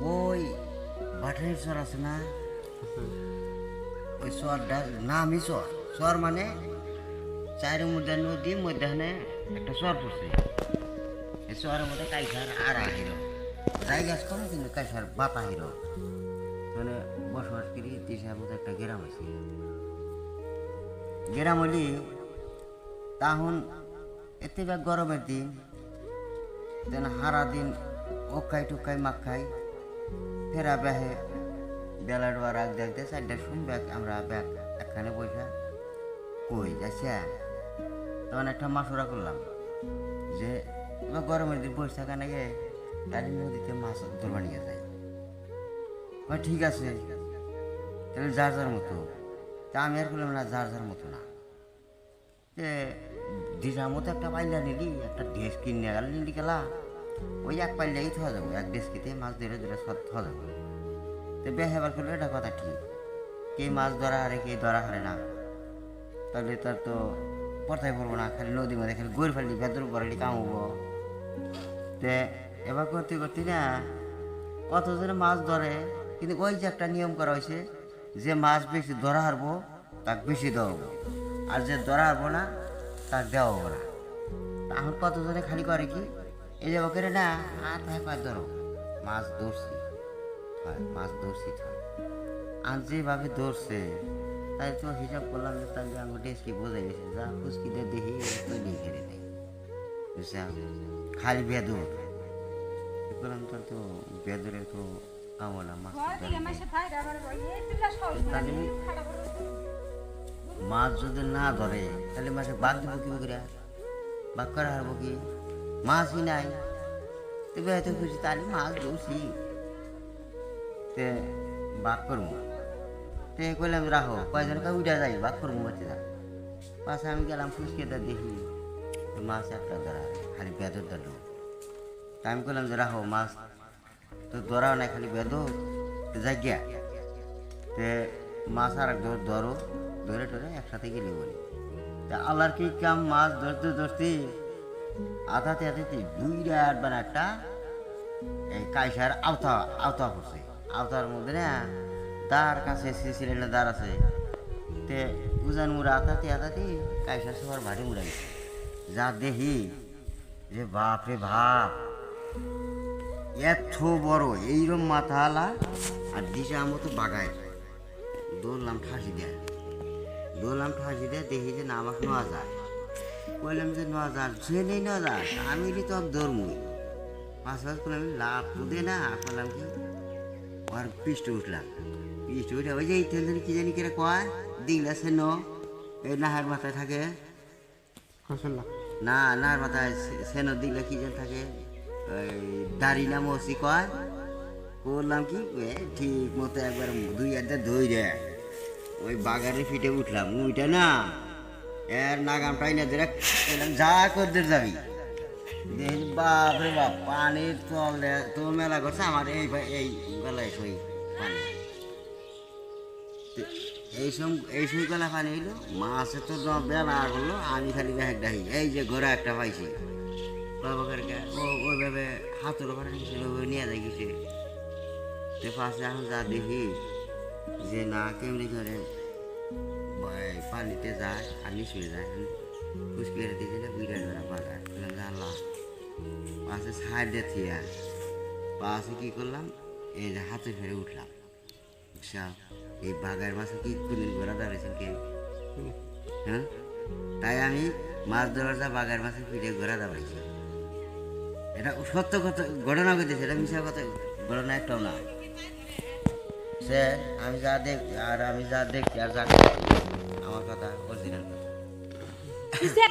ওই বাটারির চর আছে না? ওই চরটা নামই চর চর মানে চারের মধ্যে নদী মধ্যখানে একটা চর পড়ছে। এই চরের মধ্যে কাইসার আর আহিল। জায়গা কম কিন্তু কাইসার বাতা আহিল। মানে বসবাস করি তিসার মধ্যে একটা গ্রাম আছে। গ্রাম হলি তখন এতে গরমের দিন যেন হারা দিন ওকাই টুকাই মাখাই ফেরা ব্যাহে বেলা ডোয়া রাখ দেখতে চারটার শুন ব্যাগ আমরা ব্যাগ একখানে পয়সা কই যাচ্ছে তখন একটা মাসুরা করলাম যে গরমের দিন বসে থাকা নাকি তাহলে নদীতে মাছ ধরবা নিয়ে কয়, ঠিক আছে। তাহলে যার যার মতো। তা আমি আর করলাম না, যার যার মতো না। যে দিশার মতো একটা পাইলা নিলি, একটা ড্রেস কিনে গেল, নিলি গেলা ওই এক পাইলেই থা যাব, এক ড্রেসকিতে মাছ ধরে ধরে সব থাকা যাব। তো বেহাবার করলে এটা কথা ঠিক। কে মাছ ধরা হারে, কে ধরা হারে না। তাহলে তার তো পড়তাই পড়ব না, খালি নদী মধ্যে খালি গড় ফেললি, ভেতর পড়ালি কামবো তে এবার করতে করতে না, কতজনে মাছ ধরে, কিন্তু ওই যে একটা নিয়ম করা হয়েছে, যে মাছ বেশি ধরা হারবো, তাকে বেশি দেওয়া আর যে ধরা হারবো না তার দেওয়া হব না। তা এখন কতজনে খালি করে কি? এই যে করে না আর ভাই পাঁচ ধরো মাছ ধরছি। হয় মাছ ধরছি তো। আর যেভাবে ধরছে তাই তো হিসাব করলাম যে তাহলে আমার ডেস্কি বোঝা গেছে। যা ফুসকিতে দেখি তুই লিখে নেই। বুঝলাম খালি বেদর। বললাম তোর তো বেদরে তো কামলা মাছ তাহলে মাছ যদি না ধরে তাহলে মাসে বাঘ দিব কি করে বাঘ করা হারবো কি? মাছই নাই। তবে হয়তো খুশি তাহলে মাছ ধরছি। তে বাঘ করব তে কইলাম রাখো কয়জন কা উঠা যাই বাঘ করব বাচ্চা যা পাশে আমি গেলাম ফুসকে তা দেখি মাছ একটা ধরা, খালি বেদর ধরলো। তা আমি কইলাম যে রাখো মাছ তো ধরাও নাই, খালি বেদর। যাই গিয়া। তে মাছ আর এক ধরো, ধরে টরে একসাথে গেলে বলি। তা আল্লাহর কি কাম মাছ ধরতে ধরতে? আধাতে আধাতে দুই রাত মানে একটা, এই কাইসার আওতা আওতা পড়ছে আওতার মধ্যে না দাঁড় কাছে সিলিন্ডার দাঁড় আছে। তে উজান মুড়া আতাতে আতাতে কাইসার সবার ভাড়ি মুড়াইছে যা দেখি যে বাপ রে বাপ, এত বড় এইরকম মাথালা আর দিশা মতো বাগায়। দৌড়লাম ঠাসি দেয়। দৌড়লাম ঠাসি দেয়, দেখি যে না আমাকে নেওয়া যায়। বললাম যে নেওয়া যায় যে নেই যায় আমি তো আর দৌড়মুই পাঁচ পাঁচ করলাম লাভ দে না। করলাম কি আর পিষ্টে উঠলাম। পিষ্ট উঠে ওই যে এই তেল কি জানি কেরে কয়? দিগলা সে ন। এই নাহার মাথায় থাকে। না নাহার মাথায় সেন দিগলা কি যেন থাকে? ওই দাড়ি না মসি কয়? করলাম কি ঠিক মতো একবার দুই হাতে ধুই রে ওই বাগানে ফিটে উঠলাম উইটা না। এর নাগামটাই না ধরে এলাম যা করতে যাবি। বাপ রে বাপ, পানির তল, তো মেলা করছে আমার এই এই গলায় সই পানি। এই সব এই সই গলা পানি এলো মাছে তো বেলা করল আমি খালি ব্যাগ ডাহি এই যে ঘোড়া একটা পাইছি। বাবা কারকে ও ওইভাবে হাতের ছিল নিয়ে যায় গেছে। তো পাশে এখন যা দেখি যে না, কেমনি করে? বা- পানিতে যায় আর নিচে যায় খুশকি করে দিয়েছে বিরাট বেড়া বাগার জানলাম পাশে সাইড থিয়া পাশে কি করলাম এই যে হাতে ফেরে উঠলাম বুঝছা এই বাগার মাছে কি কুলিল বেড়া দাঁড়িয়েছেন কে হ্যাঁ তাই আমি মাছ ধরার যা বাগার মাছে ফিরে ঘোরা দাঁড়াইছি এটা সত্য কথা ঘটনা করতেছে এটা মিশা কথা ঘটনা একটাও না সে আমি যা দেখ আর আমি যা দেখছি আর যা কথা অরিজিনাল কথা